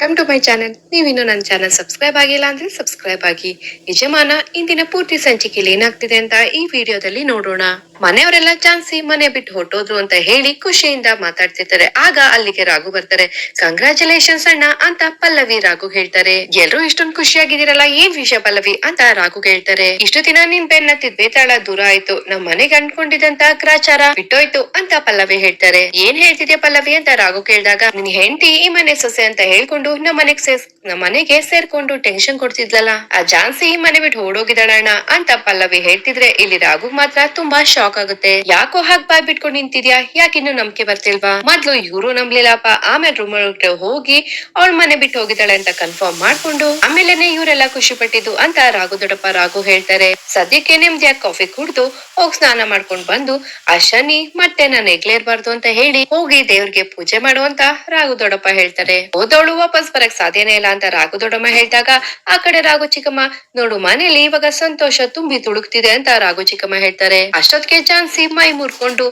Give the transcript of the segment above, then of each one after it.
Welcome to my channel ನೀವಿನ್ನು ನನ್ನ channel subscribe ಆಗಿಲ್ಲ ಅಂದ್ರೆ ಸಬ್ಸ್ಕ್ರೈಬ್ ಆಗಿ. ನಿಜಮಾನ ಇಂದಿನ ಪೂರ್ತಿ ಸಂಚಿಕೆಯಲ್ಲಿ ಏನಾಗ್ತಿದೆ ಅಂತ ಈ ವಿಡಿಯೋದಲ್ಲಿ ನೋಡೋಣ. ಮನೆಯವರೆಲ್ಲ ಚಾನ್ಸಿ ಮನೆ ಬಿಟ್ಟು ಹೊಟ್ಟೋದ್ರು ಅಂತ ಹೇಳಿ ಖುಷಿಯಿಂದ ಮಾತಾಡ್ತಿರ್ತಾರೆ. ಆಗ ಅಲ್ಲಿಗೆ ರಾಘು ಬರ್ತಾರೆ. ಕಂಗ್ರಾಚುಲೇಷನ್ಸ್ ಅಣ್ಣ ಅಂತ ಪಲ್ಲವಿ ರಾಘು ಹೇಳ್ತಾರೆ. ಎಲ್ರು ಇಷ್ಟೊಂದು ಖುಷಿಯಾಗಿದ್ದೀರಲ್ಲ, ಏನ್ ವಿಷಯ ಪಲ್ಲವಿ? ಅಂತ ರಾಘು ಹೇಳ್ತಾರೆ ಇಷ್ಟು ದಿನ ನಿನ್ ಬೆನ್ನತ್ತಿದ್ ಬೇತಾಳ ದೂರ ಆಯ್ತು. ನಮ್ ಮನೆಗೆ ಅನ್ಕೊಂಡಿದಂತ ಕ್ರಾಚಾರ ಬಿಟ್ಟೋಯ್ತು ಅಂತ ಪಲ್ಲವಿ ಹೇಳ್ತಾರೆ. ಏನ್ ಹೇಳ್ತಿದ್ಯಾ ಪಲ್ಲವಿ? ಅಂತ ರಾಘು ಕೇಳಿದಾಗ, ನಿನ್ ಹೆಂಡತಿ ಈ ಮನೆ ಸೊಸೆ ಅಂತ ಹೇಳ್ಕೊಂಡು ನಮ್ ಮನೆಗ್ ಸೇರ್ಸ್, ನಮ್ ಮನೆಗೆ ಸೇರ್ಕೊಂಡು ಟೆನ್ಷನ್ ಕೊಡ್ತಿದ್ಲಲ್ಲ. ಆ ಜಾನ್ಸಿ ಈ ಮನೆ ಬಿಟ್ಟು ಓಡೋಗಿದ್ದಾಳಣ್ಣ ಅಂತ ಪಲ್ಲವಿ ಹೇಳ್ತಿದ್ರೆ ಇಲ್ಲಿ ರಾಘು ಮಾತ್ರ ತುಂಬಾ ಶಾಕ್ ಆಗುತ್ತೆ. ಯಾಕೋ ಹಾಗೆ ಬಾಯ್ ಬಿಟ್ಕೊಂಡು ನಿಂತಿದ್ಯಾ ಯಾಕಿನ್ನು ನಂಬಿಕೆ ಬರ್ತಿಲ್ವಾ? ಮೊದ್ಲು ಇವ್ರು ನಂಬ್ಲಿಲ್ಲಪ್ಪ. ಆಮೇಲೆ ರೂಮ್ ಹೋಗಿ ಅವಳ ಮನೆ ಬಿಟ್ಟು ಹೋಗಿದ್ದಾಳೆ ಅಂತ ಕನ್ಫರ್ಮ್ ಮಾಡ್ಕೊಂಡು ಆಮೇಲೆನೆ ಇವರೆಲ್ಲ ಖುಷಿ ಪಟ್ಟಿದ್ದು ಅಂತ ರಾಘು ದೊಡ್ಡಪ್ಪ ರಾಘು ಹೇಳ್ತಾರೆ. ಸದ್ಯಕ್ಕೆ ನೆಮ್ಮದಿಯಾಗಿ ಕಾಫಿ ಕುಡ್ದು ಹೋಗಿ ಸ್ನಾನ ಮಾಡ್ಕೊಂಡ್ ಬಂದು ಆ ಶನಿ ಮತ್ತೆ ನಾನು ಎಗ್ಲೇರ್ಬಾರ್ದು ಅಂತ ಹೇಳಿ ಹೋಗಿ ದೇವ್ರಿಗೆ ಪೂಜೆ ಮಾಡು ಅಂತ ರಾಘು ದೊಡ್ಡಪ್ಪ ಹೇಳ್ತಾರೆ. ಹೋದವಳು ವಾಪಸ್ ಬರಕ್ ಸಾಧ್ಯನೇ ಇಲ್ಲ ಅಂತ ರಾಘು ದೊಡ್ಡಮ್ಮ ಹೇಳಿದಾಗ ಆ ಕಡೆ ರಾಘು ಚಿಕ್ಕಮ್ಮ, ನೋಡು ಮನೇಲಿ ಇವಾಗ ಸಂತೋಷ ತುಂಬಿ ತುಳುಕ್ತಿದೆ ಅಂತ ರಾಘು ಚಿಕ್ಕಮ್ಮ ಹೇಳ್ತಾರೆ. ಅಷ್ಟೊತ್ತಿಗೆ ಚಾನ್ಸಿ ಮೈ ಮುರ್ಕೊಂಡು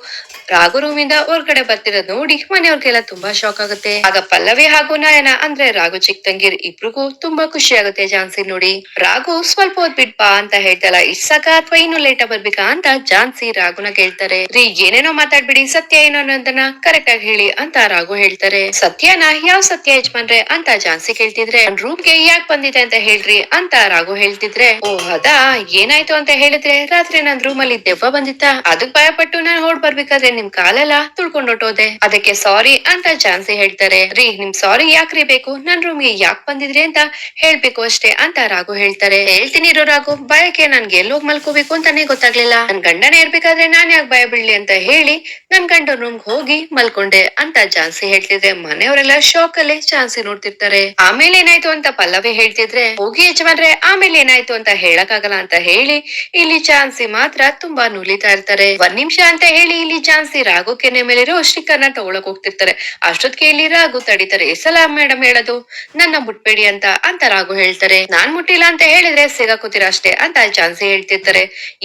ರಾಘು ರೂಮಿಂದ ಹೊರ್ಗಡೆ ಬರ್ತಿರೋದ್ ನೋಡಿ ಮನೆಯವ್ರಿಗೆಲ್ಲ ತುಂಬಾ ಶಾಕ್ ಆಗುತ್ತೆ. ಆಗ ಪಲ್ಲವಿ ಹಾಗೂ ನಯನ ಅಂದ್ರೆ ರಾಘು ಚಿಕ್ಕ ತಂಗಿರ್ ಇಬ್ರಿಗೂ ತುಂಬಾ ಖುಷಿ ಆಗುತ್ತೆ ಝಾನ್ಸಿ ನೋಡಿ. ರಾಘು, ಸ್ವಲ್ಪ ಹೊತ್ ಬಿಟ್ ಬಾ ಅಂತ ಹೇಳ್ತಲ್ಲ, ಇಷ್ಟ್ ಸಾಕ ಅಥವಾ ಇನ್ನು ಲೇಟ್ ಬರ್ಬೇಕಾ? ಅಂತ ಝಾನ್ಸಿ ರಾಘುನ ಕೇಳ್ತಾರೆ. ರೀ, ಏನೇನೋ ಮಾತಾಡ್ಬಿಡಿ, ಸತ್ಯ ಏನೋ ಅನ್ನೋದನ್ನ ಕರೆಕ್ಟ್ ಆಗಿ ಹೇಳಿ ಅಂತ ರಾಘು ಹೇಳ್ತಾರೆ. ಸತ್ಯನ ಯಾವ ಸತ್ಯ ಯಜಮಾನ್ರೆ? ಅಂತ ಝಾನ್ಸಿ ಕೇಳ್ತಿದ್ರೆ ರೂಮ್ಗೆ ಯಾಕೆ ಬಂದಿದೆ ಅಂತ ಹೇಳ್ರಿ ಅಂತ ರಾಘು ಹೇಳ್ತಿದ್ರೆ ಓ ಅದಾ, ಏನಾಯ್ತು ಅಂತ ಹೇಳಿದ್ರೆ ರಾತ್ರಿ ನನ್ ರೂಮಲ್ಲಿ ದೆವ್ವ ಬಂದಿತ್ತ? ಅದಕ್ ಭಯ ಪಟ್ಟು ನಾನ್ ಹೊಡ್ ಬರ್ಬೇಕಾದ್ರೆ ನಿಮ್ ಕಾಲೆಲ್ಲ ತುಳ್ಕೊಂಡ್ ಹೊಟ್ಟೋದೆ ಅದಕ್ಕೆ ಸಾರಿ ಅಂತ ಚಾನ್ಸಿ ಹೇಳ್ತಾರೆ. ರೀ, ನಿಮ್ ಸಾರಿ ಯಾಕ್ರಿ ಬೇಕು? ನನ್ ರೂಮ್ಗೆ ಯಾಕ್ ಬಂದಿದ್ರಿ ಅಂತ ಹೇಳ್ಬೇಕು ಅಷ್ಟೇ ಅಂತ ರಾಘು ಹೇಳ್ತಾರೆ. ಹೇಳ್ತೀನಿ ಇರೋ ರಾಘು, ಭಯಕ್ಕೆ ನನ್ಗೆ ಎಲ್ಲೋಗ್ ಮಲ್ಕೋಬೇಕು ಅಂತಾನೆ ಗೊತ್ತಾಗ್ಲಿಲ್ಲ. ನನ್ ಗಂಡನೇ ಇರ್ಬೇಕಾದ್ರೆ ನಾನ್ ಯಾಕೆ ಭಯ ಬಿಡ್ಲಿ ಅಂತ ಹೇಳಿ ನನ್ ಗಂಡ ರೂಮ್ಗೆ ಹೋಗಿ ಮಲ್ಕೊಂಡೆ ಅಂತ ಚಾನ್ಸಿ ಹೇಳ್ತಿದ್ರೆ ಮನೆಯವರೆಲ್ಲ ಶಾಕ್ ಅಲ್ಲಿ ಚಾನ್ಸಿ ನೋಡ್ತಿರ್ತಾರೆ. ಆಮೇಲೆ ಏನಾಯ್ತು ಅಂತ ಪಲ್ಲವಿ ಹೇಳ್ತಿದ್ರೆ, ಹೋಗಿ ಯಜಮಾನ್ರೆ, ಆಮೇಲೆ ಏನಾಯ್ತು ಅಂತ ಹೇಳಕ್ಕಾಗಲ್ಲ ಅಂತ ಹೇಳಿ ಇಲ್ಲಿ ಚಾನ್ಸಿ ಮಾತ್ರ ತುಂಬಾ ನುಲಿತಾ ಇರ್ತಾರೆ ಒಂದ್ ನಿಮಿಷ ಅಂತ ಹೇಳಿ ಇಲ್ಲಿ ಚಾನ್ಸಿ ರಾಘು ಕೆನೆ ಮೇಲಿರೋ ಸ್ಟಿಕ್ಕರ್ನ ತಗೊಳಕ್ ಹೋಗ್ತಿರ್ತಾರೆ. ಅಷ್ಟೊತ್ತಿಗೆ ಇಲ್ಲಿ ರಾಘು ತಡಿತಾರೆ. ಎಸಲ ಮೇಡಮ್ ಹೇಳೋದು, ನನ್ನ ಮುಟ್ಬೇಡಿ ಅಂತ ಅಂತ ರಾಘು ಹೇಳ್ತಾರೆ. ನಾನ್ ಮುಟ್ಟಿಲ್ಲ ಅಂತ ಹೇಳಿದ್ರೆ ಸಿಗಾಕೋತೀರ ಅಷ್ಟೇ, ಅಂತ ಚಾನ್ಸಿ ಹೇಳ್ತಿರ್ತಾರೆ.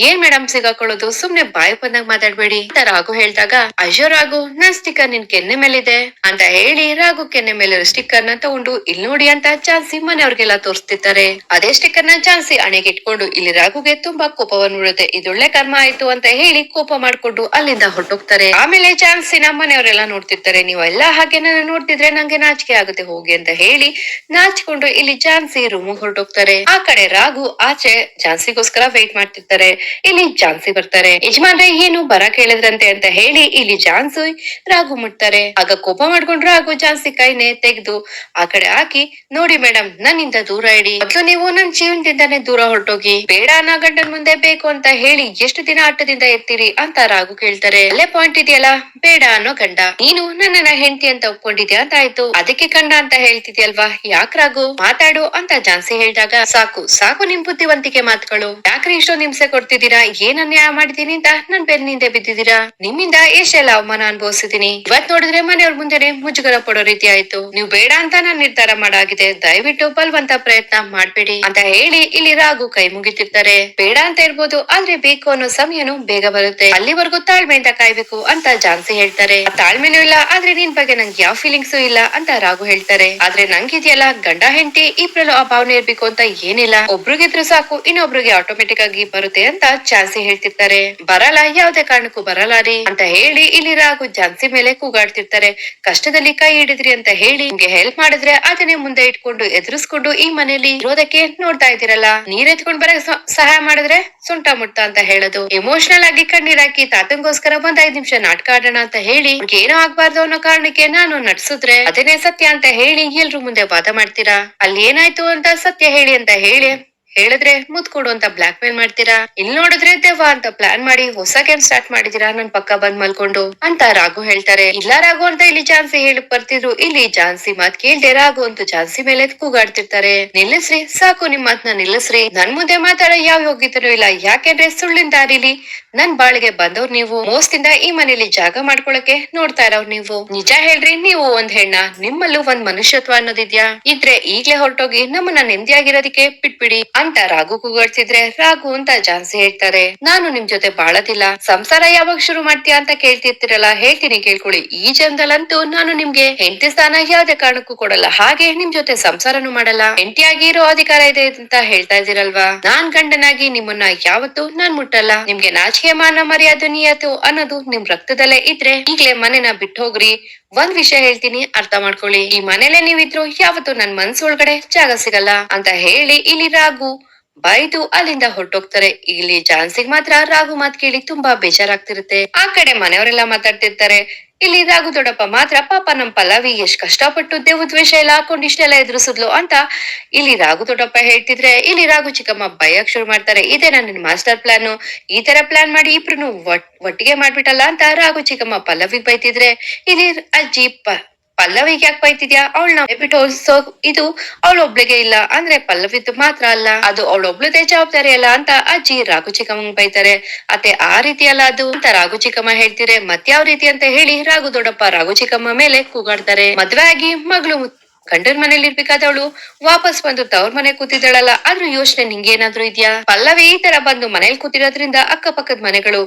ಏನ್ ಮೇಡಮ್ ಸಿಗಾಕೊಳ್ಳೋದು? ಸುಮ್ನೆ ಬಾಯಿ ಬಂದಾಗ ಮಾತಾಡ್ಬೇಡಿ, ಅಂತ ರಾಘು ಹೇಳ್ದಾಗ, ಅಯ್ಯೋ ರಾಘು, ನನ್ ಸ್ಟಿಕ್ಕರ್ ನಿನ್ ಕೆನ್ನೆ ಮೇಲಿದೆ, ಅಂತ ಹೇಳಿ ರಾಘು ಕೆನ್ನೆ ಮೇಲೆ ಸ್ಟಿಕ್ಕರ್ನ ತಗೊಂಡು ಇಲ್ಲಿ ನೋಡಿ, ಅಂತ ಚಾನ್ಸಿ ಮನೆಯವ್ರಿಗೆಲ್ಲ ತೋರಿಸ್ತಿರ್ತಾರೆ. ಅದೇ ಸ್ಟಿಕ್ಕರ್ನ ಚಾನ್ಸಿ ಹಣೆಗೆ ಇಟ್ಕೊಂಡು, ಇಲ್ಲಿ ರಾಘುಗೆ ತುಂಬಾ ಕೋಪವನ್ನು ಬಿಡುತ್ತೆ ಇದೊಳ್ಳೆ ಕರ್ಮ ಆಯ್ತು, ಅಂತ ಹೇಳಿ ಕೋಪ ಮಾಡ್ಕೊಂಡು ಅಲ್ಲಿಂದ ಹೊರಟೋಗ್ತಾರೆ. ಆಮೇಲೆ ಚಾನ್ಸಿ ನಮ್ಮ ಮನೆಯವರೆಲ್ಲ ನೋಡ್ತಿರ್ತಾರೆ ನೀವೆಲ್ಲ ಹಾಗೆ ನನ್ನ ನೋಡ್ತಿದ್ರೆ ನಂಗೆ ನಾಚಿಕೆ ಆಗುತ್ತೆ, ಹೋಗಿ ಅಂತ ಹೇಳಿ ನಾಚಿಕೊಂಡು ಇಲ್ಲಿ ಚಾನ್ಸಿ ರೂಮ್ ಹೊರಟೋಗ್ತಾರೆ. ಆ ಕಡೆ ರಾಘು ಆಚೆ ಝಾನ್ಸಿಗೋಸ್ಕರ ವೇಟ್ ಮಾಡ್ತಿರ್ತಾರೆ. ಇಲ್ಲಿ ಝಾನ್ಸಿ ಬರ್ತಾರೆ. ಯಜಮಾನ್ರೆ, ಏನು ಬರ ಕೇಳಿದ್ರಂತೆ ಅಂತ ಹೇಳಿ ಇಲ್ಲಿ ಝಾನ್ಸಿ ರಾಘು ಮುಟ್ತಾರೆ. ಆಗ ಕೋಪ ಮಾಡ್ಕೊಂಡ್ರು ರಾಘು ಝಾನ್ಸಿ ಕೈನೆ ತೆಗೆದು ಆ ಕಡೆ ಹಾಕಿ, ನೋಡಿ ಮೇಡಮ್ ನನ್ನಿಂದ ದೂರ ಇಡಿ. ಮೊದ್ಲು ನೀವು ನನ್ ಜೀವನದಿಂದಾನೇ ದೂರ ಹೊರಟೋಗಿ. ಬೇಡ ನಾ ಗಂಡನ್ ಮುಂದೆ ಬೇಕು ಅಂತ ಹೇಳಿ ಎಷ್ಟು ದಿನ ಆಟದಿಂದ ಇರ್ತೀರಿ ಅಂತ ರಾಘು ಕೇಳ್ತಾರೆ. ಅಲ್ಲೇ ಪಾಯಿಂಟ್ ಇದೆಯಲ್ಲ? ಬೇಡ ಅನ್ನೋ ಗಂಡ. ನೀನು ನನ್ನನ್ನ ಹೆಂಡತಿ ಅಂತ ಒಪ್ಕೊಂಡಿದ್ಯಾ? ಅಂತ ಆಯ್ತು ಅದಕ್ಕೆ ಕಂಡ ಅಂತ ಹೇಳ್ತಿದ್ಯಲ್ವಾ? ಯಾಕ್ ರಾಘು? ಮಾತಾಡು ಅಂತ ಜಾನ್ಸಿ ಹೇಳಿದಾಗ, ಸಾಕು ಸಾಕು ನಿಮ್ ಬುದ್ಧಿವಂತಿಕೆ ಮಾತುಗಳು. ಯಾಕ್ರಿ ಇಷ್ಟೊಂದು ಹಿಂಸೆ ಕೊಡ್ತಿದ್ದೀರಾ? ಏನ್ ಅನ್ಯಾಯ ಮಾಡಿದೀನಿ ಅಂತ ನನ್ ಬೆನ್ನಿಂದೆ ಬಿದ್ದಿದ್ದೀರಾ? ನಿಮ್ಮಿಂದ ಎಷ್ಟೆಲ್ಲ ಅವಮಾನ ಅನುಭವಿಸಿದೀನಿ ಇವತ್ ನೋಡಿದ್ರೆ ಮನೆಯವ್ರ ಮುಂದೆನೆ ಮುಜುಗರ ಪಡೋ ರೀತಿ ಆಯ್ತು. ನೀವು ಬೇಡ ಅಂತ ನಾನ್ ನಿರ್ಧಾರ ಮಾಡಾಗಿದೆ. ದಯವಿಟ್ಟು ಬಲ್ವಂತ ಪ್ರಯತ್ನ ಮಾಡ್ಬೇಡಿ ಅಂತ ಹೇಳಿ ಇಲ್ಲಿ ರಾಘು ಕೈ ಮುಗಿತಿರ್ತಾರೆ. ಬೇಡ ಅಂತ ಇರ್ಬೋದು ಆದ್ರೆ ಬೇಕು ಅನ್ನೋ ಸಮಯನು ಬೇಗ ಬರುತ್ತೆ. ಅಲ್ಲಿವರೆಗೂ ತಾಳ್ಮೆಯಿಂದ ಕಾಯ್ಬೇಕು ಅಂತ ಜಾನ್ಸಿ ಹೇಳ್ತಾರೆ. ತಾಳ್ಮೆನೂ ಇಲ್ಲ, ಆದ್ರೆ ನಿನ್ ಬಗ್ಗೆ ನಂಗೆ ಯಾವ ಫೀಲಿಂಗ್ಸ್ ಇಲ್ಲ ಅಂತ ರಾಘು ಹೇಳ್ತಾರೆ. ಆದ್ರೆ ನಂಗಿದೆಯಲ್ಲ ಗಂಡ ಹೆಂಡತಿ, ಇಬ್ರಲ್ಲೂ ಆ ಭಾವನೆ ಇರ್ಬೇಕು ಅಂತ ಏನಿಲ್ಲ. ಒಬ್ರಿಗಿದ್ರು ಸಾಕು, ಇನ್ನೊಬ್ರಿಗೆ ಆಟೋಮೆಟಿಕ್ ಆಗಿ ಬರುತ್ತೆ ಅಂತ ಜಾನ್ಸಿ ಹೇಳ್ತಿರ್ತಾರೆ. ಬರಲ್ಲ, ಯಾವ್ದೇ ಕಾರಣಕ್ಕೂ ಬರಲ್ಲ ಅಂತ ಹೇಳಿ ಇಲ್ಲಿ ರಾಘು ಜಾನ್ಸಿ ಮೇಲೆ ಕೂಗಾಡ್ತಿರ್ತಾರೆ. ಕಷ್ಟದಲ್ಲಿ ಕೈ ಹಿಡಿದ್ರಿ ಅಂತ ಹೇಳಿ ನಿಮ್ಗೆ ಹೆಲ್ಪ್ ಮಾಡಿದ್ರೆ ಅದನ್ನೇ ಮುಂದೆ ಇಟ್ಕೊಂಡು ಎದುರಿಸ್ಕೊಂಡು ಈ ಮನೇಲಿ ಇರೋದಕ್ಕೆ ನೋಡ್ತಾ ಇದ್ದೀರಲ್ಲ. ನೀರ್ ಎತ್ಕೊಂಡ್ ಬರ ಸಹಾಯ ಮಾಡಿದ್ರೆ ಸುಂಟ ಮುಟ್ಟ ಅಂತ ಹೇಳೋದು. ಎಮೋಷನಲ್ ಕಣ್ಣೀರ್ ಹಾಕಿ ತಾತಂಗೋಸ್ಕರ ಒಂದ್ ಐದ್ ನಿಮಿಷ ನಾಟಕ ಆಡೋಣ ಅಂತ ಹೇಳಿ ಏನೋ ಆಗ್ಬಾರ್ದು ಅನ್ನೋ ಕಾರಣಕ್ಕೆ ನಾನು ನಡ್ಸಿದ್ರೆ, ಅದನ್ನೇ ಸತ್ಯ ಅಂತ ಹೇಳಿ ಎಲ್ರು ಮುಂದೆ ವಾದ ಮಾಡ್ತೀರಾ? ಅಲ್ಲಿ ಏನಾಯ್ತು ಅಂತ ಸತ್ಯ ಹೇಳಿ ಅಂತ ಹೇಳಿ. ಹೇಳಿದ್ರೆ ಮುದ್ ಕೊಡು ಅಂತ ಬ್ಲಾಕ್ ಮೇಲ್ ಮಾಡ್ತೀರಾ? ಇಲ್ ನೋಡಿದ್ರೆ ದೆವ್ವ ಅಂತ ಪ್ಲಾನ್ ಮಾಡಿ ಹೊಸ ಗೇಮ್ ಸ್ಟಾರ್ಟ್ ಮಾಡಿದೀರಾ? ನನ್ ಪಕ್ಕ ಬಂದ್ ಮಲ್ಕೊಂಡು ಅಂತ ರಾಘು ಹೇಳ್ತಾರೆ. ಇಲ್ಲ ರಾಘು ಅಂತ ಇಲ್ಲಿ ಝಾನ್ಸಿ ಹೇಳಿ ಬರ್ತಿದ್ರು. ಇಲ್ಲಿ ಝಾನ್ಸಿ ಮಾತ್ ಕೇಳ್ದೆ ರಾಘು ಅಂತ ಝಾನ್ಸಿ ಮೇಲೆ ಕೂಗಾಡ್ತಿರ್ತಾರೆ. ನಿಲ್ಲಿಸ್ರಿ, ಸಾಕು ನಿಮ್ ಮಾತ್ನ ನಿಲ್ಲಿಸ್ರಿ. ನನ್ ಮುಂದೆ ಮಾತಾಡ ಯಾವ ಯೋಗ್ಯತನೂ ಇಲ್ಲ. ಯಾಕೆಂದ್ರೆ ಸುಳ್ಳಿನ ದಾರಿಲಿ ನನ್ ಬಾಳಿಗೆ ಬಂದವ್ರು ನೀವು. ಮೋಸದಿಂದ ಈ ಮನೇಲಿ ಜಾಗ ಮಾಡ್ಕೊಳಕ್ಕೆ ನೋಡ್ತಾ ಇರೋರ್ ನೀವು. ನಿಜ ಹೇಳ್ರಿ, ನೀವು ಒಂದ್ ಹೆಣ್ಣ, ನಿಮ್ಮಲ್ಲೂ ಒಂದ್ ಮನುಷ್ಯತ್ವ ಅನ್ನೋದಿದ್ಯಾ ಇದ್ರೆ ಈಗ್ಲೇ ಹೊರಟೋಗಿ ನಮ್ಮನ್ನ ನೆಮ್ಮದಿಯಾಗಿರೋದಕ್ಕೆ ಬಿಟ್ಬಿಡಿ. ಅಂತ ರಾಘು ಕೂಗಾಡ್ಸಿದ್ರೆ ರಾಘು ಅಂತ ಜಾನ್ಸಿ ಹೇಳ್ತಾರೆ. ನಾನು ನಿಮ್ ಜೊತೆ ಬಾಳದಿಲ್ಲ ಸಂಸಾರ ಯಾವಾಗ ಶುರು ಮಾಡ್ತೀಯಾ ಅಂತ ಕೇಳ್ತಿರ್ತಿರಲ್ಲ, ಹೇಳ್ತೀನಿ ಕೇಳ್ಕೊಳ್ಳಿ. ಈ ಜನ್ದಲ್ಲಂತೂ ನಾನು ನಿಮ್ಗೆ ಹೆಂಡತಿ ಸ್ಥಾನ ಯಾವ್ದೇ ಕಾರಣಕ್ಕೂ ಕೊಡಲ್ಲ. ಹಾಗೆ ನಿಮ್ ಜೊತೆ ಸಂಸಾರನು ಮಾಡಲ್ಲ. ಹೆಂಡತಿಯಾಗಿ ಇರೋ ಅಧಿಕಾರ ಇದೆ ಅಂತ ಹೇಳ್ತಾ ಇದೀರಲ್ವಾ ನಾನ್ ಗಂಡನಾಗಿ ನಿಮ್ಮನ್ನ ಯಾವತ್ತೂ ನಾನ್ ಮುಟ್ಟಲ್ಲ. ನಿಮ್ಗೆ ನಾಚಿಕೆ ಮಾನ ಮರ್ಯಾದೆ ನಿಯತು ಅನ್ನೋದು ನಿಮ್ ರಕ್ತದಲ್ಲೇ ಇದ್ರೆ ಈಗ್ಲೇ ಮನೆನ ಬಿಟ್ಟು ಹೋಗ್ರಿ. ಒಂದ್ ವಿಷಯ ಹೇಳ್ತೀನಿ, ಅರ್ಥ ಮಾಡ್ಕೊಳ್ಳಿ. ಈ ಮನೇಲೆ ನೀವಿದ್ರು, ಯಾವತ್ತು ನನ್ ಮನ್ಸ್ ಒಳಗಡೆ ಜಾಗ ಸಿಗಲ್ಲ ಅಂತ ಹೇಳಿ ಇಲ್ಲಿ ರಾಘು ಬೈದು ಅಲ್ಲಿಂದ ಹೊರಟೋಗ್ತಾರೆ. ಇಲ್ಲಿ ಜಾನ್ಸಿಗ್ ಮಾತ್ರ ರಾಘು ಮಾತ್ ಕೇಳಿ ತುಂಬಾ ಬೇಜಾರಾಗ್ತಿರುತ್ತೆ. ಆ ಕಡೆ ಮನೆಯವರೆಲ್ಲ ಮಾತಾಡ್ತಿರ್ತಾರೆ. ಇಲ್ಲಿ ರಾಘು ದೊಡ್ಡಪ್ಪ, ಮಾತ್ರ ಪಾಪ ನಮ್ ಪಲ್ಲವಿ ಎಷ್ಟ್ ಕಷ್ಟಪಟ್ಟು ದೇವ್ ದ್ವೇಷ ಎಲ್ಲ ಹಾಕೊಂಡು ಇಷ್ಟೆಲ್ಲ ಎದುರಿಸಿದ್ಲು ಅಂತ ಇಲ್ಲಿ ರಾಘು ದೊಡ್ಡಪ್ಪ ಹೇಳ್ತಿದ್ರೆ, ಇಲ್ಲಿ ರಾಘು ಚಿಕ್ಕಮ್ಮ ಬೈಯಕ್ ಶುರು ಮಾಡ್ತಾರೆ. ಇದೆ ನನ್ನ ಮಾಸ್ಟರ್ ಪ್ಲಾನ್ ಈ ತರ ಪ್ಲಾನ್ ಮಾಡಿ ಇಬ್ರು ಒಟ್ಟಿಗೆ ಮಾಡ್ಬಿಟ್ಟಲ್ಲ ಅಂತ ರಾಘು ಚಿಕ್ಕಮ್ಮ ಪಲ್ಲವಿಗ್ ಬೈತಿದ್ರೆ, ಇಲ್ಲಿ ಅಜ್ಜಿ ಪಲ್ಲವಿಗೆ ಯಾಕೆ ಬೈತಿದ್ಯಾ? ಅವಳನ್ನ ಬಿಟ್ಟು ಹೋಲಿಸೋ ಇದು ಅವಳೊಬ್ಳಿಗೆ ಇಲ್ಲ. ಅಂದ್ರೆ ಪಲ್ಲವಿದ್ದು ಮಾತ್ರ ಅಲ್ಲ. ಅದು ಅವಳೊಬ್ಳದೇ ಜವಾಬ್ದಾರಿ ಅಲ್ಲ ಅಂತ ಅಜ್ಜಿ ರಾಘು ಚಿಕ್ಕಮ್ಮ ಬೈತಾರೆ. ಅತ್ತೆ ಆ ರೀತಿ ಅಲ್ಲ ಅದು ಅಂತ ರಾಘು ಚಿಕ್ಕಮ್ಮ ಹೇಳ್ತಿರೆ ಮತ್ಯಾವ ರೀತಿ ಅಂತ ಹೇಳಿ ರಾಘು ದೊಡ್ಡಪ್ಪ ರಾಘು ಚಿಕ್ಕಮ್ಮ ಮೇಲೆ ಕೂಗಾಡ್ತಾರೆ. ಮದ್ವೆ ಆಗಿ ಮಗಳು ಗಂಡನ್ ಮನೇಲಿ ಇರ್ಬೇಕಾದವಳು ವಾಪಸ್ ಬಂದು ತವ್ರ ಮನೆ ಕೂತಿದ್ದಾಳಲ್ಲ. ಆದ್ರೂ ಯೋಚನೆ ನಿಂಗೇನಾದ್ರೂ ಇದ್ಯಾ? ಪಲ್ಲವಿ ಈ ತರ ಬಂದು ಮನೇಲಿ ಕೂತಿರೋದ್ರಿಂದ ಅಕ್ಕಪಕ್ಕದ ಮನೆಗಳು,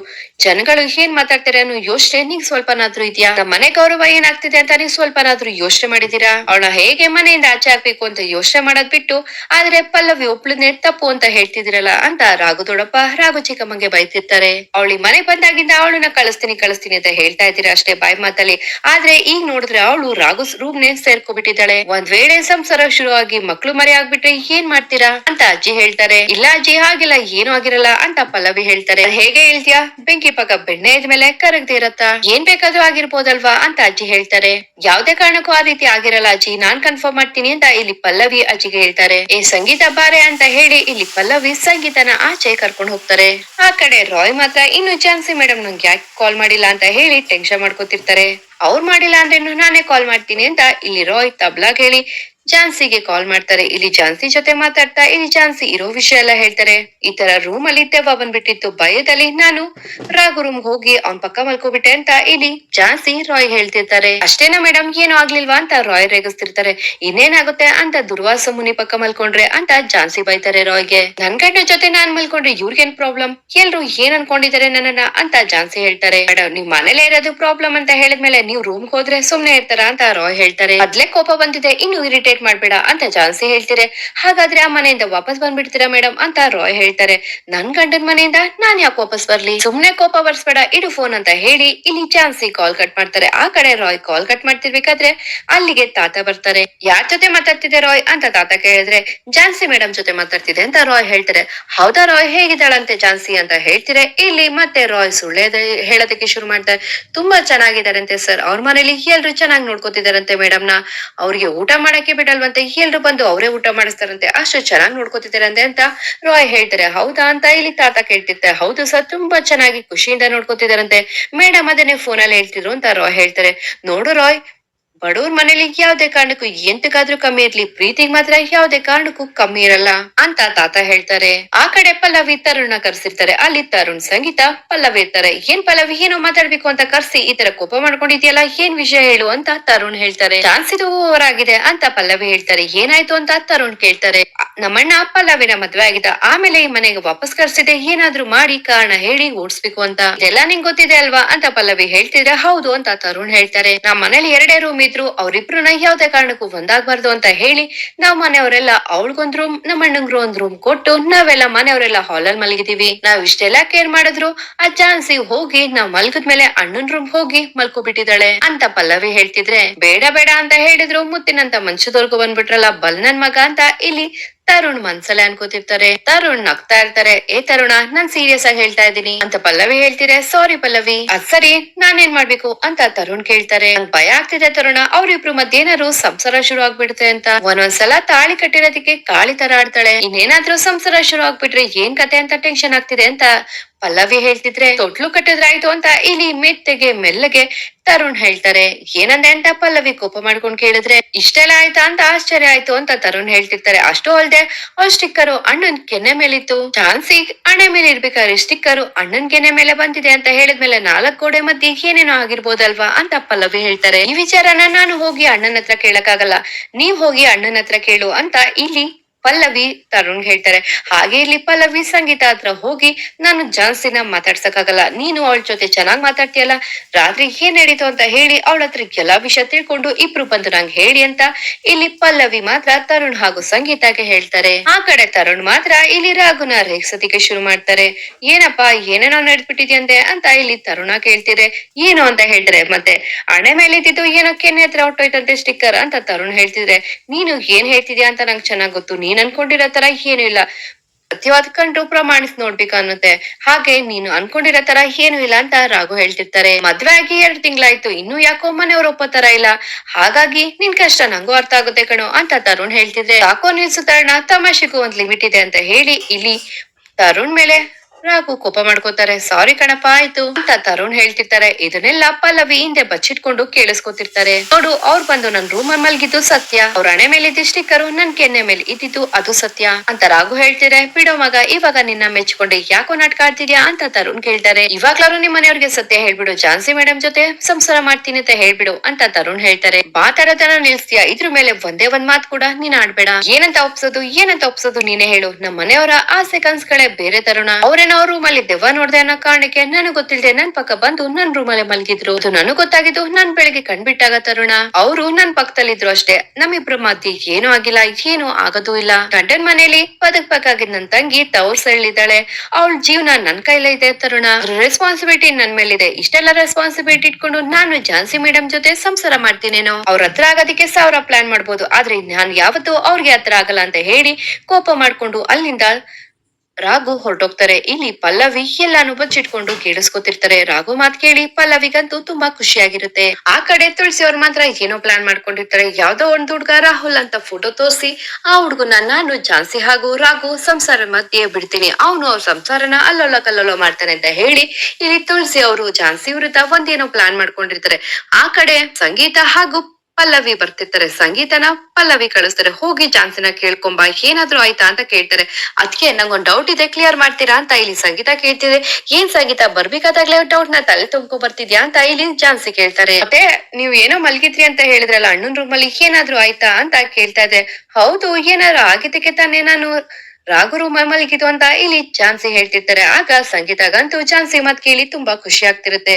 ಜನಗಳು ಏನ್ ಮಾತಾಡ್ತಾರೆ ಅನ್ನೋ ಯೋಚನೆ ನಿಂಗ್ ಸ್ವಲ್ಪನಾದ್ರೂ ಇದ್ಯಾ? ನಮ್ಮ ಮನೆ ಗೌರವ ಏನಾಗ್ತಿದೆ ಅಂತ ನೀವು ಸ್ವಲ್ಪನಾದ್ರೂ ಯೋಚನೆ ಮಾಡಿದೀರಾ ಅವಳ ಹೇಗೆ ಮನೆಯಿಂದ ಆಚೆ ಹಾಕ್ಬೇಕು ಅಂತ ಯೋಚನೆ ಮಾಡೋದ್ ಬಿಟ್ಟು, ಆದ್ರೆ ಪಲ್ಲವಿ ಒಬ್ಳನ್ನೇ ತಪ್ಪು ಅಂತ ಹೇಳ್ತಿದಿರಲ್ಲ ಅಂತ ರಾಘು ದೊಡ್ಡಪ್ಪ ರಾಘು ಚಿಕ್ಕಮ್ಮಂಗೆ ಬೈತಿರ್ತಾರೆ. ಅವಳಿ ಮನೆ ಬಂದಾಗಿಂದ ಅವಳನ್ನ ಕಳಿಸ್ತೀನಿ ಕಳಿಸ್ತೀನಿ ಅಂತ ಹೇಳ್ತಾ ಇದ್ದೀರಾ ಅಷ್ಟೇ ಬಾಯ್ ಮಾತಲ್ಲಿ. ಆದ್ರೆ ಈಗ ನೋಡಿದ್ರೆ ಅವಳು ರಾಘು ರೂಮ್ನೇ ಸೇರ್ಕೊಬಿಟ್ಟಿದ್ದಾಳೆ ಒಂದ್ ವೇಳೆ ಸಂಸಾರ ಶುರುವಾಗಿ ಮಕ್ಳು ಮರಿ ಆಗ್ಬಿಟ್ರೆ ಏನ್ ಮಾಡ್ತೀರಾ? ಅಂತ ಅಜ್ಜಿ ಹೇಳ್ತಾರೆ. ಇಲ್ಲ ಅಜ್ಜಿ, ಹಾಗೆಲ್ಲ, ಏನು ಆಗಿರಲ್ಲ ಅಂತ ಪಲ್ಲವಿ ಹೇಳ್ತಾರೆ. ಹೇಗೆ ಹೇಳ್ತೀಯಾ? ಬೆಂಕಿ ಪಕ್ಕ ಬೆಣ್ಣೆ ಇದ್ಮೇಲೆ ಕರಗದೆ ಇರತ್ತಾ. ಏನ್ ಬೇಕಾದ್ರೂ ಆಗಿರ್ಬೋದಲ್ವಾ? ಅಂತ ಅಜ್ಜಿ ಹೇಳ್ತಾರೆ. ಯಾವ್ದೇ ಕಾರಣಕ್ಕೂ ಆ ರೀತಿ ಆಗಿರಲ್ಲ ಅಜ್ಜಿ. ನಾನ್ ಕನ್ಫರ್ಮ್ ಮಾಡ್ತೀನಿ ಅಂತ ಇಲ್ಲಿ ಪಲ್ಲವಿ ಅಜ್ಜಿಗೆ ಹೇಳ್ತಾರೆ. ಏ, ಸಂಗೀತ ಬಾರೆ ಅಂತ ಹೇಳಿ ಇಲ್ಲಿ ಪಲ್ಲವಿ ಸಂಗೀತನ ಆಚೆ ಕರ್ಕೊಂಡು ಹೋಗ್ತಾರೆ. ಆ ಕಡೆ ರಾಯ್ ಮಾತ್ರ ಇನ್ನು ಚಾನ್ಸಿ ಮೇಡಮ್ ನಂಗೆ ಯಾಕೆ ಕಾಲ್ ಮಾಡಿಲ್ಲ ಅಂತ ಹೇಳಿ ಟೆನ್ಷನ್ ಮಾಡ್ಕೋತಿರ್ತಾರೆ. ಅವ್ರು ಮಾಡಿಲ್ಲ ಅಂದ್ರೆ ನಾನೇ ಕಾಲ್ ಮಾಡ್ತೀನಿ ಅಂತ ಇಲ್ಲಿ ರಾಯ್ ತಬ್ಲಾಗ್ ಹೇಳಿ ಝಾನ್ಸಿಗೆ ಕಾಲ್ ಮಾಡ್ತಾರೆ. ಇಲ್ಲಿ ಝಾನ್ಸಿ ಜೊತೆ ಮಾತಾಡ್ತಾ ಇಲ್ಲಿ ಝಾನ್ಸಿ ಇರೋ ವಿಷಯ ಎಲ್ಲ ಹೇಳ್ತಾರೆ. ಈ ತರ ರೂಮ್ ಅಲ್ಲಿ ದೆವ್ವ ಬಂದ್ಬಿಟ್ಟಿತ್ತು. ಭಯದಲ್ಲಿ ನಾನು ರಾಘು ರೂಮ್ ಹೋಗಿ ಅವ್ನ್ ಪಕ್ಕ ಮಲ್ಕೋಬಿಟ್ಟೆ ಅಂತ ಇಲ್ಲಿ ಝಾನ್ಸಿ ರಾಯ್ ಹೇಳ್ತಿರ್ತಾರೆ. ಅಷ್ಟೇನಾ ಮೇಡಮ್ ಏನು ಆಗ್ಲಿಲ್ವಾ? ಅಂತ ರಾಯ್ ರೇಗಿಸ್ತಿರ್ತಾರೆ. ಇನ್ನೇನಾಗುತ್ತೆ? ಅಂತ ದುರ್ವಾಸ ಮುನಿ ಪಕ್ಕ ಮಲ್ಕೊಂಡ್ರೆ ಅಂತ ಝಾನ್ಸಿ ಬೈತಾರೆ ರಾಯ್ಗೆ. ನನ್ ಗಂಡ ಜೊತೆ ನಾನ್ ಮಲ್ಕೊಂಡ್ರೆ ಇವ್ರಿಗೇನ್ ಪ್ರಾಬ್ಲಮ್ ಎಲ್ರು ಏನ್ ಅನ್ಕೊಂಡಿದ್ದಾರೆ ನನ್ನನ್ನ? ಅಂತ ಝಾನ್ಸಿ ಹೇಳ್ತಾರೆ. ಮೇಡಮ್ ನೀವ್ ಮನೇಲೆ ಇರೋದು ಪ್ರಾಬ್ಲಮ್ ಅಂತ ಹೇಳಿದ್ಮೇಲೆ ನೀವು ರೂಮ್ ಹೋದ್ರೆ ಸುಮ್ನೆ ಇರ್ತಾರ? ಅಂತ ರಾಯ್ ಹೇಳ್ತಾರೆ. ಅದ್ಲೇ ಕೋಪ ಬಂದಿದೆ. ಇನ್ನು ಇರಿಟೇಟ್ ಮಾಡ್ಬೇಡ ಅಂತ ಝಾನ್ಸಿ ಹೇಳ್ತಿರೆ ಹಾಗಾದ್ರೆ ಆ ಮನೆಯಿಂದ ವಾಪಸ್ ಬಂದ್ಬಿಡ್ತೀರಾ ಮೇಡಮ್ ಅಂತ ರಾಯ್ ಹೇಳ್ತಾರೆ. ನನ್ ಗಂಡನ್ ಮನೆಯಿಂದ ನಾನ್ ಯಾಕೆ ವಾಪಸ್ ಬರ್ಲಿ? ಸುಮ್ನೆ ಕೋಪ ಬರ್ಸ್ಬೇಡ, ಇಡು ಫೋನ್ ಅಂತ ಹೇಳಿ ಇಲ್ಲಿ ಝಾನ್ಸಿ ಕಾಲ್ ಕಟ್ ಮಾಡ್ತಾರೆ. ಆ ಕಡೆ ರಾಯ್ ಕಾಲ್ ಕಟ್ ಮಾಡ್ತಿರ್ಬೇಕಾದ್ರೆ ಅಲ್ಲಿಗೆ ತಾತ ಬರ್ತಾರೆ. ಯಾರ್ ಜೊತೆ ಮಾತಾಡ್ತಿದೆ ರಾಯ್ ಅಂತ ತಾತ ಕೇಳಿದ್ರೆ ಝಾನ್ಸಿ ಮೇಡಮ್ ಜೊತೆ ಮಾತಾಡ್ತಿದೆ ಅಂತ ರಾಯ್ ಹೇಳ್ತಾರೆ. ಹೌದಾ ರಾಯ್, ಹೇಗಿದ್ದಾಳಂತೆ ಝಾನ್ಸಿ ಅಂತ ಹೇಳ್ತಿರೆ ಇಲ್ಲಿ ಮತ್ತೆ ರಾಯ್ ಸುಳ್ಳೆ ಹೇಳೋದಕ್ಕೆ ಶುರು ಮಾಡ್ತಾರೆ. ತುಂಬಾ ಚೆನ್ನಾಗಿದಾರಂತೆ ಸರ್. ಅವ್ರ ಮನೇಲಿ ಎಲ್ರು ಚೆನ್ನಾಗಿ ನೋಡ್ಕೋತಿದಾರಂತೆ ಮೇಡಮ್ನ ಅವ್ರಿಗೆ ಊಟ ಮಾಡಕ್ಕೆ ಬಿಡಲ್ವಂತೆ ಎಲ್ರು ಬಂದು ಅವರೇ ಊಟ ಮಾಡಿಸ್ತಾರಂತೆ. ಅಷ್ಟು ಚೆನ್ನಾಗಿ ನೋಡ್ಕೋತಿದಾರಂತೆ ಅಂತ ರಾಯ್ ಹೇಳ್ತಾರೆ. ಹೌದಾ ಅಂತ ಇಲ್ಲಿ ತಾತ ಕೇಳ್ತಿರ್ತಾರೆ. ಹೌದು ಸರ್, ತುಂಬಾ ಚೆನ್ನಾಗಿ ಖುಷಿಯಿಂದ ನೋಡ್ಕೋತಿದಾರಂತೆ ಮೇಡಮ್ ಅದನ್ನೇ ಫೋನಲ್ಲಿ ಹೇಳ್ತಿದ್ರು ಅಂತ ರಾಯ್ ಹೇಳ್ತಾರೆ. ನೋಡು ರಾಯ್ ಬಡವ್ರ ಮನೇಲಿ ಯಾವ್ದೇ ಕಾರಣಕ್ಕೂ ಎಂತಕ್ಕಾದ್ರೂ ಕಮ್ಮಿ ಇರ್ಲಿ, ಪ್ರೀತಿಗ್ ಮಾತ್ರ ಯಾವ್ದೇ ಕಾರಣಕ್ಕೂ ಕಮ್ಮಿ ಇರಲ್ಲ ಅಂತ ತಾತ ಹೇಳ್ತಾರೆ. ಆ ಕಡೆ ಪಲ್ಲವಿ ತರುಣ ಕರ್ಸಿರ್ತಾರೆ, ಅಲ್ಲಿ ತರುಣ್ ಸಂಗೀತ, ಪಲ್ಲವಿ ಇರ್ತಾರೆ. ಏನ್ ಪಲ್ಲವಿ, ಏನೋ ಮಾತಾಡ್ಬೇಕು ಅಂತ ಕರ್ಸಿ ಈ ತರ ಕೋಪ ಮಾಡ್ಕೊಂಡಿದ್ಯಲ್ಲ, ಏನ್ ವಿಷಯ ಹೇಳು ಅಂತ ತರುಣ್ ಹೇಳ್ತಾರೆ. ಚಾನ್ಸ್ ಇದು ಓವರ್ ಆಗಿದೆ ಅಂತ ಪಲ್ಲವಿ ಹೇಳ್ತಾರೆ. ಏನಾಯ್ತು ಅಂತ ತರುಣ್ ಕೇಳ್ತಾರೆ. ನಮ್ಮಣ್ಣ ಪಲ್ಲವಿನ ಮದ್ವೆ ಆಗಿದೆ ಆಮೇಲೆ ಈ ಮನೆಗೆ ವಾಪಸ್ ಕರ್ಸಿದೆ, ಏನಾದ್ರೂ ಮಾಡಿ ಕಾರಣ ಹೇಳಿ ಓಡಿಸ್ಬೇಕು ಅಂತ. ಇದೆಲ್ಲ ನಿಂಗ್ ಗೊತ್ತಿದೆ ಅಲ್ವಾ ಅಂತ ಪಲ್ಲವಿ ಹೇಳ್ತಿದ್ರೆ, ಹೌದು ಅಂತ ತರುಣ್ ಹೇಳ್ತಾರೆ. ನಮ್ಮ ಮನೇಲಿ ಎರಡೇ ರೂಮ್ ಇದ್ರು ಅವ್ರಿಬ್ರುನ ಯಾವ್ದೇ ಕಾರಣಕ್ಕೂ ಒಂದಾಗ್ಬಾರ್ದು ಅಂತ ಹೇಳಿ ನಾವ್ ಮನೆಯವರೆಲ್ಲ ಅವಳಗೊಂದ್ ರೂಮ್ ನಮ್ಮ ಅಣ್ಣಂಗ್ರು ಒಂದ್ ರೂಮ್ ಕೊಟ್ಟು ನಾವೆಲ್ಲ ಮನೆಯವರೆಲ್ಲ ಹಾಲಲ್ಲಿ ಮಲಗಿದೀವಿ. ನಾವ್ ಇಷ್ಟೆಲ್ಲ ಕೇರ್ ಮಾಡಿದ್ರು. ಆ ಚಾನ್ಸಿ ಹೋಗಿ ನಾವ್ ಮಲ್ಗದ್ಮೇಲೆ ಅಣ್ಣನ್ ರೂಮ್ ಹೋಗಿ ಮಲ್ಕೊಬಿಟ್ಟಿದ್ದಾಳೆ. ಅಂತ ಪಲ್ಲವಿ ಹೇಳ್ತಿದ್ರೆ, ಬೇಡ ಬೇಡ ಅಂತ ಹೇಳಿದ್ರು. ಮುತ್ತಿನಂತ ಮಂಚದವರ್ಗು ಬಂದ್ಬಿಟ್ರಲ್ಲ ಬಲ್ ನನ್ ಮಗ ಅಂತ ಇಲ್ಲಿ ತರುಣ್ ಮನ್ಸಲ್ಲೇ ಅನ್ಕೋತಿರ್ತಾರೆ. ತರುಣ್ ನಗ್ತಾ ಇರ್ತಾರೆ. ಏ ತರುಣ, ನಾನ್ ಸೀರಿಯಸ್ ಆಗಿ ಹೇಳ್ತಾ ಇದ್ದೀನಿ. ಅಂತ ಪಲ್ಲವಿ ಹೇಳ್ತಿರೆ ಸಾರಿ ಪಲ್ಲವಿ, ಅದ್ ಸರಿ, ನಾನೇನ್ ಮಾಡ್ಬೇಕು? ಅಂತ ತರುಣ್ ಕೇಳ್ತಾರೆ. ಭಯ ಆಗ್ತಿದೆ ತರುಣ, ಅವ್ರಿಬ್ರು ಮಧ್ಯೆ ಏನಾದ್ರು ಸಂಸಾರ ಶುರು ಆಗ್ಬಿಡುತ್ತೆ ಅಂತ. ಒಂದೊಂದ್ಸಲ ತಾಳಿ ಕಟ್ಟಿರೋದಕ್ಕೆ ಕಾಳಿ ತರ ಆಡ್ತಾಳೆ. ಇನ್ನೇನಾದ್ರೂ ಸಂಸಾರ ಶುರು ಆಗ್ಬಿಟ್ರೆ ಏನ್ ಕತೆ ಅಂತ ಟೆನ್ಷನ್ ಆಗ್ತಿದೆ ಅಂತ. ಪಲ್ಲವಿ ಹೇಳ್ತಿದ್ರೆ, ತೊಟ್ಲು ಕಟ್ಟಿದ್ರಾಯ್ತು ಅಂತ ಇಲ್ಲಿ ಮೆತ್ತಗೆ ಮೆಲ್ಲಗೆ ತರುಣ್ ಹೇಳ್ತಾರೆ. ಏನಂದೆ ಅಂತ ಪಲ್ಲವಿ ಕೋಪ ಮಾಡ್ಕೊಂಡ್ ಕೇಳಿದ್ರೆ, ಇಷ್ಟೆಲ್ಲ ಆಯ್ತಾ ಅಂತ ಆಶ್ಚರ್ಯ ಆಯ್ತು ಅಂತ ತರುಣ್ ಹೇಳ್ತಿರ್ತಾರೆ. ಅಷ್ಟು ಅಲ್ದೆ ಅವ್ರ ಸ್ಟಿಕ್ಕರು ಅಣ್ಣನ್ ಕೆನೆ ಮೇಲಿತ್ತು. ಚಾನ್ಸಿ ಅಣ್ಣೆ ಮೇಲೆ ಇರ್ಬೇಕಾದ್ರೆ ಸ್ಟಿಕ್ಕರು ಅಣ್ಣನ್ ಕೆನೆ ಮೇಲೆ ಬಂದಿದೆ ಅಂತ ಹೇಳಿದ್ಮೇಲೆ ನಾಲ್ಕು ಗೋಡೆ ಮಧ್ಯೆ ಏನೇನೋ ಆಗಿರ್ಬೋದಲ್ವಾ ಅಂತ ಪಲ್ಲವಿ ಹೇಳ್ತಾರೆ. ಈ ವಿಚಾರನ ನಾನು ಹೋಗಿ ಅಣ್ಣನ ಹತ್ರ ಕೇಳಕ್ಕಾಗಲ್ಲ. ನೀವ್ ಹೋಗಿ ಅಣ್ಣನ ಹತ್ರ ಕೇಳು ಅಂತ ಇಲ್ಲಿ ಪಲ್ಲವಿ ತರುಣ್ ಹೇಳ್ತಾರೆ. ಹಾಗೆ ಇಲ್ಲಿ ಪಲ್ಲವಿ ಸಂಗೀತ ಹತ್ರ ಹೋಗಿ ನಾನು ಜಾನ್ಸಿನ ಮಾತಾಡ್ಸಕ್ಕಾಗಲ್ಲ. ನೀನು ಅವಳ ಜೊತೆ ಚೆನ್ನಾಗ್ ಮಾತಾಡ್ತೀಯಲ್ಲ? ರಾತ್ರಿ ಏನ್ ನಡೀತು ಅಂತ ಹೇಳಿ ಅವಳ ಹತ್ರ ಎಲ್ಲಾ ವಿಷಯ ತಿಳ್ಕೊಂಡು ಇಬ್ರು ಬಂದು ನಂಗೆ ಹೇಳಿ ಅಂತ ಇಲ್ಲಿ ಪಲ್ಲವಿ ಮಾತ್ರ ತರುಣ್ ಹಾಗೂ ಸಂಗೀತಗೆ ಹೇಳ್ತಾರೆ. ಆ ಕಡೆ ತರುಣ್ ಮಾತ್ರ ಇಲ್ಲಿ ರಾಘುನ ರೇಗ್ಸೋದಿಕ್ಕೆ ಶುರು ಮಾಡ್ತಾರೆ. ಏನಪ್ಪ, ಏನೇನೋ ನಡೆದ್ಬಿಟ್ಟಿದ್ಯಂತೆ ಅಂತ ಇಲ್ಲಿ ತರುಣ ಕೇಳ್ತಿದ್ರೆ ಏನು ಅಂತ ಹೇಳ್ತಾರೆ? ಮತ್ತೆ ಹಣೆ ಮೇಲೆ ಇದ್ದಿದ್ದು ಏನೋ ಕೆನ್ನೆ ಹತ್ರ ಹೊಟ್ಟೋಯ್ತಂತೆ ಸ್ಟಿಕ್ಕರ್ ಅಂತ ತರುಣ್ ಹೇಳ್ತಿದ್ರೆ. ನೀನು ಏನ್ ಹೇಳ್ತಿದ್ಯಾ ಅಂತ ನಂಗೆ ಚೆನ್ನಾಗ್ ಗೊತ್ತು. ನೀನ್ ಅನ್ಕೊಂಡಿರೋ ತರ ಏನು ಇಲ್ಲ. ಸತ್ಯವಾದ ಕಂಡು ಪ್ರಮಾಣಿಸ್ ನೋಡ್ಬೇಕು ಅನ್ನುತ್ತೆ. ಹಾಗೆ ನೀನು ಅನ್ಕೊಂಡಿರೋ ತರ ಏನು ಇಲ್ಲ ಅಂತ ರಾಘು ಹೇಳ್ತಿರ್ತಾರೆ. ಮದ್ವೆ ಆಗಿ ಎರಡು ತಿಂಗ್ಳಾಯ್ತು. ಇನ್ನು ಯಾಕೋ ಮನೆಯವ್ರು ತರ ಇಲ್ಲ. ಹಾಗಾಗಿ ನಿನ್ ಕಷ್ಟ ನಂಗೂ ಅರ್ಥ ಆಗುತ್ತೆ ಕಣೋ ಅಂತ ತರುಣ್ ಹೇಳ್ತಿದ್ರೆ. ಯಾಕೋ ನಿಲ್ಸುತ್ತಾರಣ ತಮಾಷೆಗೂ ಒಂದ್ ಲಿಮಿಟ್ ಇದೆ ಅಂತ ಹೇಳಿ ಇಲ್ಲಿ ತರುಣ್ ಮೇಲೆ ರಾಘು ಕೋಪ ಮಾಡ್ಕೋತಾರೆ, ಸಾರಿ ಕಣಪ್ಪ, ಆಯ್ತು, ಅಂತ ತರುಣ್ ಹೇಳ್ತಿರ್ತಾರೆ. ಇದನ್ನೆಲ್ಲ ಪಲ್ಲವಿ ಹಿಂದೆ ಬಚ್ಚಿಟ್ಕೊಂಡು ಕೇಳಿಸ್ಕೊತಿರ್ತಾರೆ. ನೋಡು, ಅವ್ರು ಬಂದು ನನ್ ರೂಮ್ ಮಲ್ಗಿದ್ದು ಸತ್ಯ. ಅವ್ರ ಹಣೆ ಮೇಲೆ ಇದ್ದ ಸ್ಟಿಕ್ಕರು ನನ್ ಕೆನ್ನೆ ಮೇಲೆ ಇದ್ದಿದ್ದು ಅದು ಸತ್ಯ ಅಂತ ರಾಘು ಹೇಳ್ತಿದ್ರೆ. ಬಿಡೋ ಮಗ, ಇವಾಗ ನಿನ್ನ ಮೆಚ್ಕೊಂಡೆ ಯಾಕೋ ನಾಟಕ ಆಡ್ತಿದ್ಯಾ? ಅಂತ ತರುಣ್ ಕೇಳ್ತಾರೆ. ಇವಾಗ್ಲಾರು ನಿಮ್ ಮನೆಯವ್ರಿಗೆ ಸತ್ಯ ಹೇಳ್ಬಿಡು, ಜಾನ್ಸಿ ಮೇಡಮ್ ಜೊತೆ ಸಂಸಾರ ಮಾಡ್ತೀನಿ ಅಂತ ಹೇಳ್ಬಿಡು, ಅಂತ ತರುಣ್ ಹೇಳ್ತಾರೆ. ಮಾತಾಡೋದನ್ನ ನಿಲ್ಸ್ತೀಯ ಇದ್ರ ಮೇಲೆ ಒಂದೇ ಒಂದ್ ಮಾತ್ ಕೂಡ ನೀನ್ ಆಡ್ಬೇಡ. ಏನಂತ ಒಪ್ಸೋದು ಏನಂತ ಒಪ್ಸೋದು ನೀನೇ ಹೇಳು. ನಮ್ಮ ಮನೆಯವರ ಆಸೆ, ಕನ್ಸ್ಗಳೇ ಬೇರೆ ತರುಣ. ಅವ್ರೇನೋ ಅವ್ರ ರೂಮಲ್ಲಿ ದೆವ್ವ ನೋಡ್ದೆ ಅನ್ನೋ ಕಾರಣಕ್ಕೆ ನನಗೆ ಗೊತ್ತಿಲ್ದೆ ನನ್ ಪಕ್ಕ ಬಂದು ನನ್ ರೂಮಲ್ಲಿ ಮಲಗಿದ್ರು. ಅದು ನನಗ್ ಗೊತ್ತಾಗಿದ್ದು ನನ್ ಬೆಳಿಗ್ಗೆ ಕಣ್ಬಿಟ್ಟಾಗ ತರುಣ. ಅವರು ನನ್ ಪಕ್ಕದಲ್ಲಿದ್ರು ಅಷ್ಟೇ. ನಮ್ಮಿಬ್ರ ಮಧ್ಯೆ ಏನೂ ಆಗಿಲ್ಲ, ಏನೂ ಆಗೋದೂ ಇಲ್ಲ. ಗಂಡನ್ ಮನೇಲಿ ಬದುಕ್ಬೇಕಾಗಿದ್ ನನ್ ತಂಗಿ ತವ್ರ ಸೆಳ್ಳಿದ್ದಾಳೆ. ಅವಳ ಜೀವನ ನನ್ ಕೈಲೇ ಇದೆ ತರುಣ. ರೆಸ್ಪಾನ್ಸಿಬಿಲಿಟಿ ನನ್ ಮೇಲಿದೆ. ಇಷ್ಟೆಲ್ಲ ರೆಸ್ಪಾನ್ಸಿಬಿಲಿಟಿ ಇಟ್ಕೊಂಡು ನಾನು ಝಾನ್ಸಿ ಮೇಡಮ್ ಜೊತೆ ಸಂಸಾರ ಮಾಡ್ತೀನೇನೋ. ಅವ್ರ ಹತ್ರ ಆಗೋದಕ್ಕೆ ಸಾವಿರ ಪ್ಲಾನ್ ಮಾಡ್ಬೋದು. ಆದ್ರೆ ನಾನ್ ಯಾವತ್ತು ಅವ್ರಿಗೆ ಹತ್ರ ಆಗಲ್ಲ ಅಂತ ಹೇಳಿ ಕೋಪ ಮಾಡ್ಕೊಂಡು ಅಲ್ಲಿಂದ ರಾಘು ಹೊರಟೋಗ್ತಾರೆ. ಇಲ್ಲಿ ಪಲ್ಲವಿ ಎಲ್ಲಾನು ಬಚ್ಚಿಟ್ಕೊಂಡು ಕೇಳಿಸ್ಕೊತಿರ್ತಾರೆ. ರಾಘು ಮಾತ್ ಕೇಳಿ ಪಲ್ಲವಿಗಂತೂ ತುಂಬಾ ಖುಷಿಯಾಗಿರುತ್ತೆ. ಆ ಕಡೆ ತುಳಸಿ ಅವ್ರ ಮಾತ್ರ ಏನೋ ಪ್ಲಾನ್ ಮಾಡ್ಕೊಂಡಿರ್ತಾರೆ. ಯಾವ್ದೋ ಒಂದ್ ಹುಡ್ಗ ರಾಹುಲ್ ಅಂತ ಫೋಟೋ ತೋರಿಸಿ ಆ ಹುಡ್ಗನ ನಾನು ಝಾನ್ಸಿ ಹಾಗೂ ರಾಘು ಸಂಸಾರ ಮಧ್ಯೆ ಬಿಡ್ತೀನಿ. ಅವನು ಅವ್ರ ಸಂಸಾರನ ಅಲ್ಲೋಲ ಕಲ್ಲೋಲ ಮಾಡ್ತಾನೆ ಅಂತ ಹೇಳಿ ಇಲ್ಲಿ ತುಳಸಿ ಅವರು ಝಾನ್ಸಿ ವಿರುದ್ಧ ಒಂದೇನೋ ಪ್ಲಾನ್ ಮಾಡ್ಕೊಂಡಿರ್ತಾರೆ. ಆ ಕಡೆ ಸಂಗೀತ ಹಾಗೂ ಪಲ್ಲವಿ ಬರ್ತಿರ್ತಾರೆ, ಸಂಗೀತನ ಪಲ್ಲವಿ ಕಳಿಸ್ತಾರೆ. ಹೋಗಿ ಚಾನ್ಸಿನ ಕೇಳ್ಕೊಂಬ, ಏನಾದ್ರೂ ಆಯ್ತಾ ಅಂತ ಕೇಳ್ತಾರೆ. ಅದಕ್ಕೆ ನಂಗೊಂದು ಡೌಟ್ ಇದೆ ಕ್ಲಿಯರ್ ಮಾಡ್ತೀರಾ ಅಂತ ಇಲ್ಲಿ ಸಂಗೀತ ಕೇಳ್ತಿದೆ. ಏನ್ ಸಂಗೀತ, ಬರ್ಬೇಕಾದಾಗ್ಲೇ ಡೌಟ್ನ ತಲೆ ತುಂಬ್ಕೊ ಬರ್ತಿದ್ಯಾ ಅಂತ ಇಲ್ಲಿ ಚಾನ್ಸಿ ಕೇಳ್ತಾರೆ. ಮತ್ತೆ ನೀವ್ ಏನೋ ಮಲ್ಗಿದ್ರಿ ಅಂತ ಹೇಳಿದ್ರಲ್ಲ, ಅಣ್ಣನ್ ರೂಮ್ ಅಲ್ಲಿ ಏನಾದ್ರೂ ಆಯ್ತಾ ಅಂತ ಕೇಳ್ತಾ ಇದೆ. ಹೌದು, ಏನಾದ್ರು ಆಗಿದ್ದಕ್ಕೆ ತಾನೇ ನಾನು ರಾಘು ರೂಮ್ ಮಲಗಿದ್ದು ಅಂತ ಇಲ್ಲಿ ಚಾನ್ಸಿ ಹೇಳ್ತಿರ್ತಾರೆ. ಆಗ ಸಂಗೀತಗಂತೂ ಚಾನ್ಸಿ ಮತ್ ಕೇಳಿ ತುಂಬಾ ಖುಷಿ ಆಗ್ತಿರುತ್ತೆ.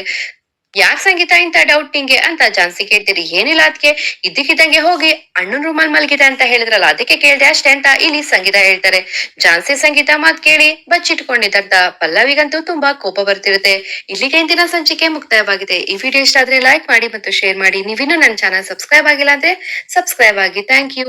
ಯಾಕ್ ಸಂಗೀತ ಇಂತ ಡೌಟ್ ನಿಂಗೆ ಅಂತ ಜಾನ್ಸಿ ಕೇಳ್ತೀರಿ. ಏನಿಲ್ಲ ಅದಕ್ಕೆ ಇದ್ದಕ್ಕಿದ್ದಂಗೆ ಹೋಗಿ ಅಣ್ಣನ್ ರೂಮಲ್ ಮಲಗಿದೆ ಅಂತ ಹೇಳಿದ್ರಲ್ಲ, ಅದಕ್ಕೆ ಕೇಳ್ದೆ ಅಷ್ಟೇ ಅಂತ ಇಲ್ಲಿ ಸಂಗೀತ ಹೇಳ್ತಾರೆ. ಜಾನ್ಸಿ ಸಂಗೀತ ಮಾತ್ ಕೇಳಿ ಬಚ್ಚಿಟ್ಕೊಂಡಿದ್ದಂತ ಪಲ್ಲವಿಗಂತೂ ತುಂಬಾ ಕೋಪ ಬರ್ತಿರುತ್ತೆ. ಇಲ್ಲಿಗೆ ಇಂದಿನ ಸಂಚಿಕೆ ಮುಕ್ತಾಯವಾಗಿದೆ. ಈ ವಿಡಿಯೋ ಇಷ್ಟ ಆದ್ರೆ ಲೈಕ್ ಮಾಡಿ ಮತ್ತು ಶೇರ್ ಮಾಡಿ. ನೀವಿನ್ನೂ ನನ್ನ ಚಾನಲ್ ಸಬ್ಸ್ಕ್ರೈಬ್ ಆಗಿಲ್ಲ ಅಂದ್ರೆ ಸಬ್ಸ್ಕ್ರೈಬ್ ಆಗಿ. Thank you